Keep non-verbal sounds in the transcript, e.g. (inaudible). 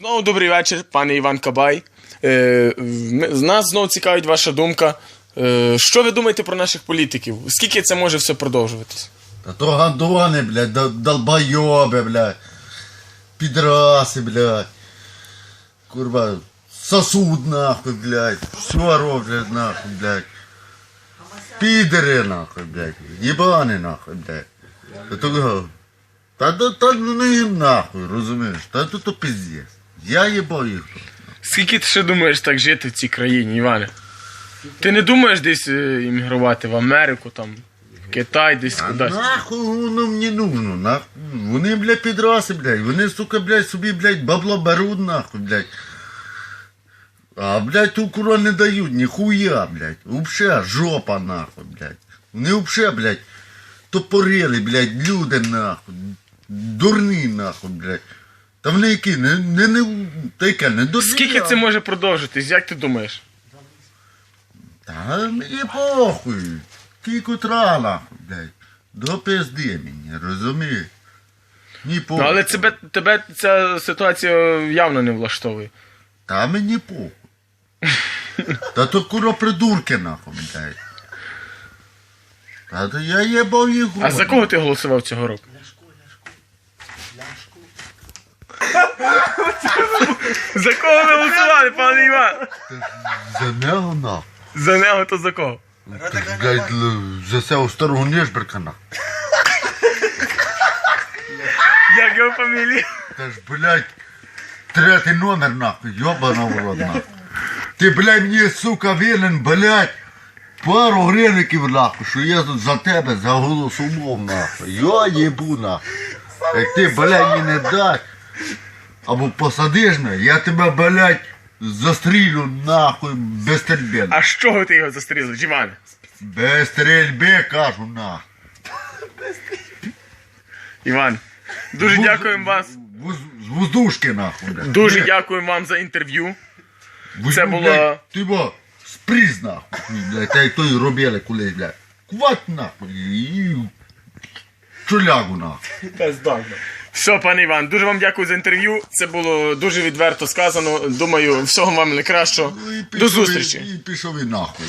Знову добрий вечір, пане Іван Кабай. Е, нас знову цікавить ваша думка. Е, що ви думаєте про наших політиків? Скільки це може все продовжуватись? Та то гандони, блядь, дол- долбойоби, блядь. Підраси, блядь. Курва, сосуд нахуй, блядь. Все роблять нахуй, блядь. Підери нахуй, блядь. Єбани нахуй, блядь. Та то, та, та, та ну їм нахуй, розумієш? Та то, то пиздец. Я їбав. Скільки ти ще думаєш так жити в цій країні, Іване? Ти не думаєш десь е, іммігрувати в Америку, там, в Китай, десь А кудись? нахуй воно мені нужно, нахуй. Вони, блядь, підраси, блядь. Вони, сука, блядь, собі, блядь, бабло беруть, нахуй, блядь. А, блядь, ту кура не дають, ніхуя, блядь. Вообще, жопа, нахуй, блядь. Вони вообще, блядь, топорили, блядь, люди, нахуй. Дурні, нахуй, блядь. Та вони які, не, не, не, та яке, не дурні. Скільки це може продовжитись? Як ти думаєш? Та мені похуй. Кілько тра, нахуй, блядь. До пизди мені, розумієш? Ні Ну, похуй. але тебе, тебе ця ситуація явно не влаштовує. Та мені похуй. Та то куро придурки нахуй, блядь. Та то я їбав їх. А за кого ти голосував цього року? (laughs) За кого ви голосували, пане Іван? За нього нахуй. За нього то за кого? Так, блядь, л- за цього старого нежберка. Як його фамілія? Та ж, блядь, третій номер нахуй, йобана в рот нахуй. Ти, блядь, мені, сука, винен, блядь, пару гривників нахуй, що я тут за тебе заголосував нахуй. Я їбу нахуй. Як ти, блядь, мені не дай, або посадиш мене, я тебе, блядь, застрілю нахуй без стрільби. А з чого ти його застрілив, Іван? Без стрільби, кажу, нахуй. Іван, дуже Вуз- дякуємо вас. вуз- З воздушки, нахуй. блядь. Дуже Ні. дякуємо вам за інтерв'ю. Возьму, Це було- блядь, Ти бо спріз нахуй, блядь, та й той робили колись, блядь. Кват нахуй, і чулягу нахуй. Все, пане Іван, дуже вам дякую за інтерв'ю. Це було дуже відверто сказано. Думаю, всього вам найкращого. Ну, і До пішов зустрічі. І пішов і нахуй.